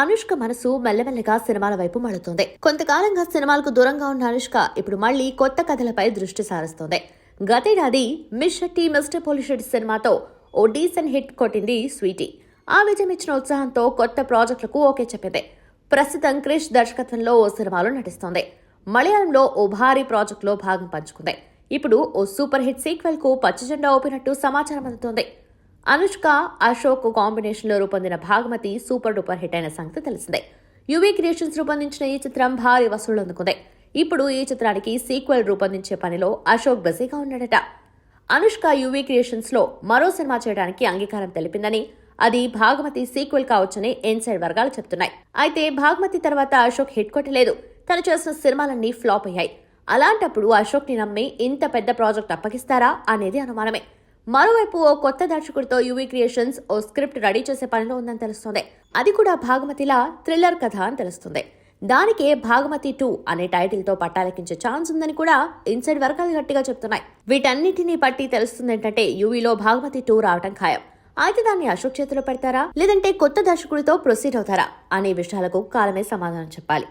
అనుష్క మనసు మెల్లమెల్లగా సినిమాల వైపు మళ్ళుతోంది. కొంతకాలంగా సినిమాలకు దూరంగా ఉన్న అనుష్క ఇప్పుడు మళ్ళీ కొత్త కథలపై దృష్టి సారిస్తోంది. గతేడాది మిస్ షెట్టి మిస్టర్ పోలిషెడ్ సినిమాతో ఓ డీసెంట్ హిట్ కొట్టింది స్వీటీ. ఆ విజయం ఇచ్చిన ఉత్సాహంతో కొత్త ప్రాజెక్టులకు ఓకే చెప్పింది. ప్రస్తుతం క్రిష్ దర్శకత్వంలో ఓ సినిమాలో నటిస్తోంది. మలయాళంలో ఓ భారీ ప్రాజెక్టులో భాగం పంచుకుంది. ఇప్పుడు ఓ సూపర్ హిట్ సీక్వెల్కు పచ్చజెండా ఊపినట్టు సమాచారం అందుతోంది. అనుష్క అశోక్ కాంబినేషన్లో రూపొందిన భాగమతి సూపర్ డూపర్ హిట్ అయిన సంగతి తెలిసిందే. యువీ క్రియేషన్స్ రూపొందించిన ఈ చిత్రం భారీ వసూళ్ళు అందుకుంది. ఇప్పుడు ఈ చిత్రానికి సీక్వెల్ రూపొందించే పనిలో అశోక్ బిజీగా ఉన్నాడట. అనుష్క యువీ క్రియేషన్స్లో మరో సినిమా చేయడానికి అంగీకారం తెలిపిందని అది భాగమతి సీక్వెల్ కావచ్చని ఇన్సైడ్ వర్గాలు చెప్తున్నాయి అయితే భాగమతి తర్వాత అశోక్ హిట్ కొట్టలేదు. తను చేసిన సినిమాలన్నీ ఫ్లాప్ అయ్యాయి. అలాంటప్పుడు అశోక్ని నమ్మి ఇంత పెద్ద ప్రాజెక్ట్ అప్పగిస్తారా అనేది అనుమానమే. మరోవైపు ఓ కొత్త దర్శకుడితో యువీ క్రియేషన్స్ ఓ స్క్రిప్ట్ రెడీ చేసే పనిలో ఉందని తెలుస్తుంది. అది కూడా భాగమతిలా థ్రిల్లర్ కథ అని తెలుస్తుంది. దానికే భాగమతి టూ అనే టైటిల్తో పట్టాలెక్కించే ఛాన్స్ ఉందని కూడా ఇన్సైడ్ వర్గాలు గట్టిగా చెప్తున్నాయి. వీటన్నిటినీ బట్టి తెలుస్తుంది ఏంటంటే యువీలో భాగమతి టూ రావటం ఖాయం. అయితే దాన్ని అశోక్ చేతిలో పెడతారా? లేదంటే కొత్త దర్శకుడితో ప్రొసీడ్ అవుతారా? అనే విషయాలకు కాలమే సమాధానం చెప్పాలి.